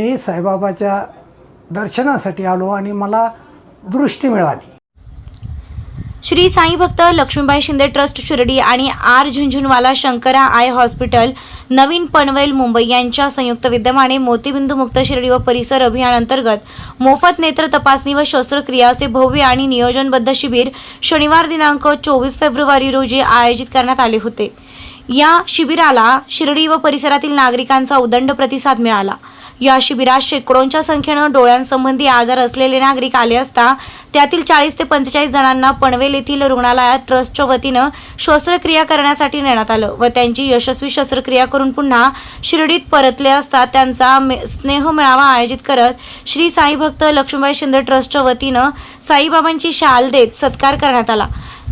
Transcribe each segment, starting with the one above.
मी साईबाबाच्या दर्शनासाठी आलो आणि मला दृष्टी मिळाली. श्री साई भक्त लक्ष्मीबाई शिंदे ट्रस्ट शिर्डी आणि R Jhunjhunwala Shankara eye hospital नवीन पनवेल मुंबई यांच्या संयुक्त विद्यमाने मोतीबिंदू मुक्त शिर्डी व परिसर अभियानांतर्गत मोफत नेत्र तपासणी व शस्त्रक्रिया असे भव्य आणि नियोजनबद्ध शिबिर शनिवार दिनांक चोवीस फेब्रुवारी रोजी आयोजित करण्यात आले होते. या शिबिराला शिर्डी व परिसरातील नागरिकांचा उदंड प्रतिसाद मिळाला. या शिबिरात शेकडोंच्या संख्येनं डोळ्यांसंबंधी आजार असलेले नागरिक आले असता त्यातील चाळीस ते पंचेचाळीस जणांना पनवेल येथील रुग्णालयात ट्रस्टच्या वतीनं शस्त्रक्रिया करण्यासाठी नेण्यात आलं व त्यांची यशस्वी शस्त्रक्रिया करून पुन्हा शिर्डीत परतले असता त्यांचा मे- स्नेह मेळावा आयोजित करत श्री साई भक्त लक्ष्मीबाई शिंदे ट्रस्टच्या वतीनं साईबाबांची शाल देत सत्कार करण्यात आला.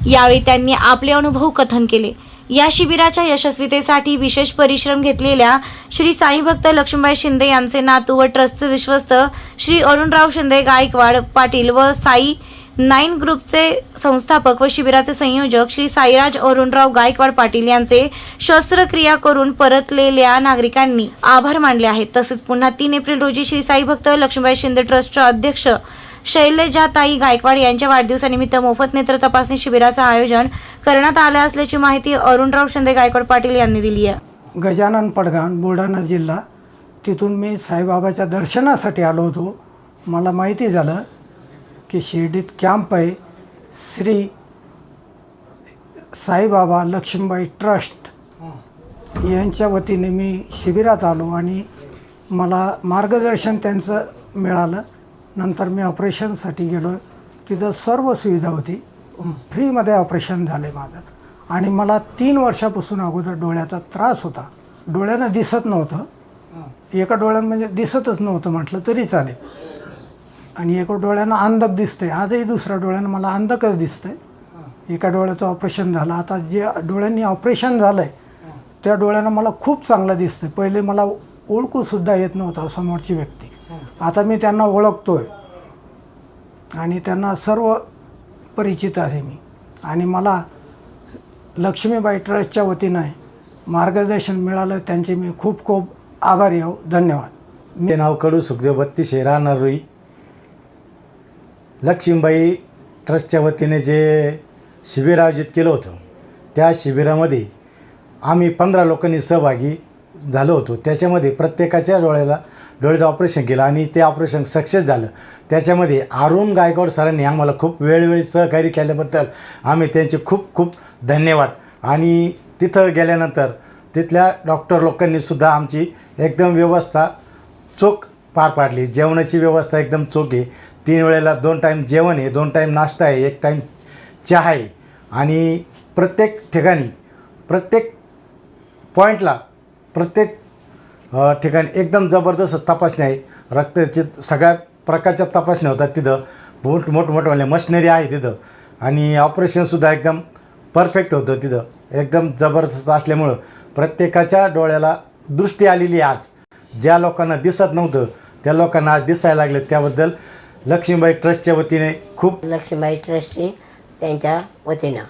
यावेळी त्यांनी आपले अनुभव कथन केले. या शिबिराच्या यशस्वीतेसाठी विशेष परिश्रम घेतलेल्या श्री साई भक्त लक्ष्मीबाई शिंदे यांचे नातू व ट्रस्टचे विश्वस्त श्री अरुणराव शिंदे गायकवाड पाटील व साई नाईन ग्रुपचे संस्थापक व शिबिराचे संयोजक श्री साईराज अरुणराव गायकवाड पाटील यांचे शस्त्रक्रिया करून परतलेल्या नागरिकांनी आभार मानले आहेत. तसेच पुन्हा तीन एप्रिल रोजी श्री साई भक्त लक्ष्मीबाई शिंदे ट्रस्टच्या अध्यक्ष शैलजाताई गायकवाड यांच्या वाढदिवसानिमित्त मोफत नेत्र तपासणी शिबिराचं आयोजन करण्यात आलं असल्याची माहिती अरुणराव शिंदे गायकवाड पाटील यांनी दिली आहे. गजानन पडगाण बुलढाणा जिल्हा. तिथून मी साईबाबाच्या दर्शनासाठी आलो होतो. मला माहिती झालं की शिर्डीत कॅम्प आहे. श्री साईबाबा लक्ष्मीबाई ट्रस्ट यांच्या वतीने मी शिबिरात आलो आणि मला मार्गदर्शन त्यांचं मिळालं. नंतर मी ऑपरेशनसाठी गेलो. तिथं सर्व सुविधा होती. फ्रीमध्ये ऑपरेशन झाले माझं. आणि मला तीन वर्षापासून अगोदर डोळ्याचा त्रास होता. डोळ्यानं दिसत नव्हतं. एका डोळ्यानं म्हणजे दिसतच नव्हतं म्हटलं तरी चालेल. आणि एका डोळ्यानं अंधक दिसतंय. आजही दुसऱ्या डोळ्यानं मला अंधकच दिसतंय. एका डोळ्याचं ऑपरेशन झालं. आता जे डोळ्यांनी ऑपरेशन झालं आहे त्या डोळ्यानं मला खूप चांगलं दिसतंय. पहिले मला ओळखूसुद्धा येत नव्हता समोरची व्यक्ती. आता मी त्यांना ओळखतो आहे आणि त्यांना सर्व परिचित आहे मी. आणि मला लक्ष्मीबाई ट्रस्टच्या वतीनं मार्गदर्शन मिळालं. त्यांचे मी खूप खूप आभारी आहो. धन्यवाद. मी नाव कडू सुखदेव बत्तीस राहणार रुई लक्ष्मीबाई ट्रस्टच्या वतीने जे शिबिर आयोजित केलं होतं त्या शिबिरामध्ये आम्ही पंधरा लोकांनी सहभागी झालो होतो. त्याच्यामध्ये प्रत्येकाच्या डोळ्याला डोळ्याचं ऑपरेशन केलं आणि ते ऑपरेशन सक्सेस झालं. त्याच्यामध्ये अरुण गायकवाड सरांनी आम्हाला खूप वेळोवेळी सहकार्य केल्याबद्दल आम्ही त्यांचे खूप खूप धन्यवाद. आणि तिथं गेल्यानंतर तिथल्या डॉक्टर लोकांनीसुद्धा आमची एकदम व्यवस्था चोख पार पाडली. जेवणाची व्यवस्था एकदम चोख आहे. तीन वेळेला दोन टाईम जेवण आहे दोन टाईम नाश्ता आहे एक टाईम चहा आहे. आणि प्रत्येक ठिकाणी प्रत्येक पॉईंटला प्रत्येक ठिकाणी एकदम जबरदस्त तपासणी आहे. रक्ताची सगळ्या प्रकारच्या तपासण्या होतात तिथं. मोठ मोठमोठ्या म्हणजे मशिनरी आहे तिथं. आणि ऑपरेशनसुद्धा एकदम परफेक्ट होतं तिथं. एकदम जबरदस्त असल्यामुळं प्रत्येकाच्या डोळ्याला दृष्टी आलेली आहे आज. ज्या लोकांना दिसत नव्हतं त्या लोकांना आज दिसायला लागले. त्याबद्दल लक्ष्मीबाई ट्रस्टच्या वतीने खूप लक्ष्मीबाई ट्रस्टची त्यांच्या वतीनं.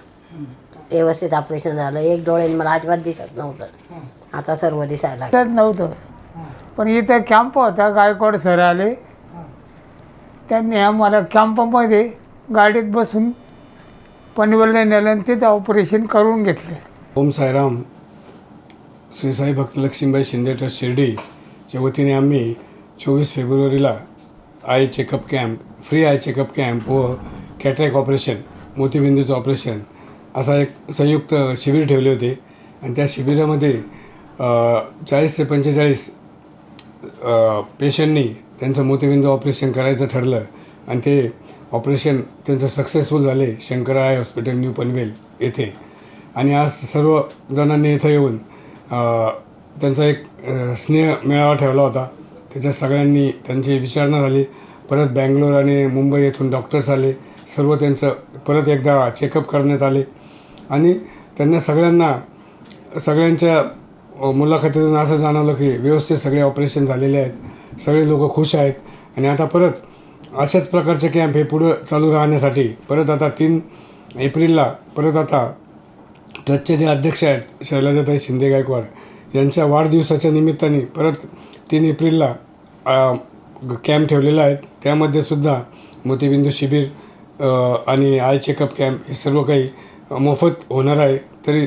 व्यवस्थित ऑपरेशन झालं. एक डोळ्याने मला अजिबात दिसत नव्हतं. आता सर्व दिसायला लागलं. दिसत नव्हतं. पण इथं कॅम्प होता गायकवाड सर आले. त्यांनी आम्हाला कॅम्पमध्ये गाडीत बसून पनवेलला नेलं आणि तिथं ऑपरेशन करून घेतले. ओम साईराम श्री साई भक्त लक्ष्मीबाई शिंदे ट्रस्ट शिर्डीच्या वतीने आम्ही चोवीस फेब्रुवारीला eye checkup camp free eye checkup camp व कॅटरॅक ऑपरेशन मोतीबिंदूचं ऑपरेशन असा एक संयुक्त शिबिर ठेवले होते. आणि त्या शिबिरामध्ये चाळीस ते पंचेचाळीस पेशंटनी त्यांचं मोतीबिंदू ऑपरेशन करायचं ठरलं आणि ते ऑपरेशन त्यांचं सक्सेसफुल झाले Shankara eye hospital new Panvel येथे. आणि आज सर्व जणांनी इथं येऊन त्यांचा एक स्नेह मेळावा ठेवला होता. त्याच्यात सगळ्यांनी त्यांची विचारणा झाली. परत बँगलोर आणि मुंबई येथून डॉक्टर्स आले. सर्व त्यांचं परत एकदा चेकअप करण्यात आले. आणि त्यांना सगळ्यांना सगळ्यांच्या मुलाखतीतून असं जाणवलं की व्यवस्थित सगळे ऑपरेशन झालेले आहेत. सगळे लोक खुश आहेत. आणि आता परत अशाच प्रकारचे कॅम्प हे पुढं चालू राहण्यासाठी परत आता तीन एप्रिलला परत आता ट्रस्टचे जे अध्यक्ष आहेत शैलाजाताई शिंदे गायकवाड यांच्या वाढदिवसाच्या निमित्ताने परत तीन एप्रिलला कॅम्प ठेवलेला आहे त्यामध्ये सुद्धा मोतीबिंदू शिबिर आणि आय चेकअप कॅम्प हे सर्व काही मोफत होणार आहे. तरी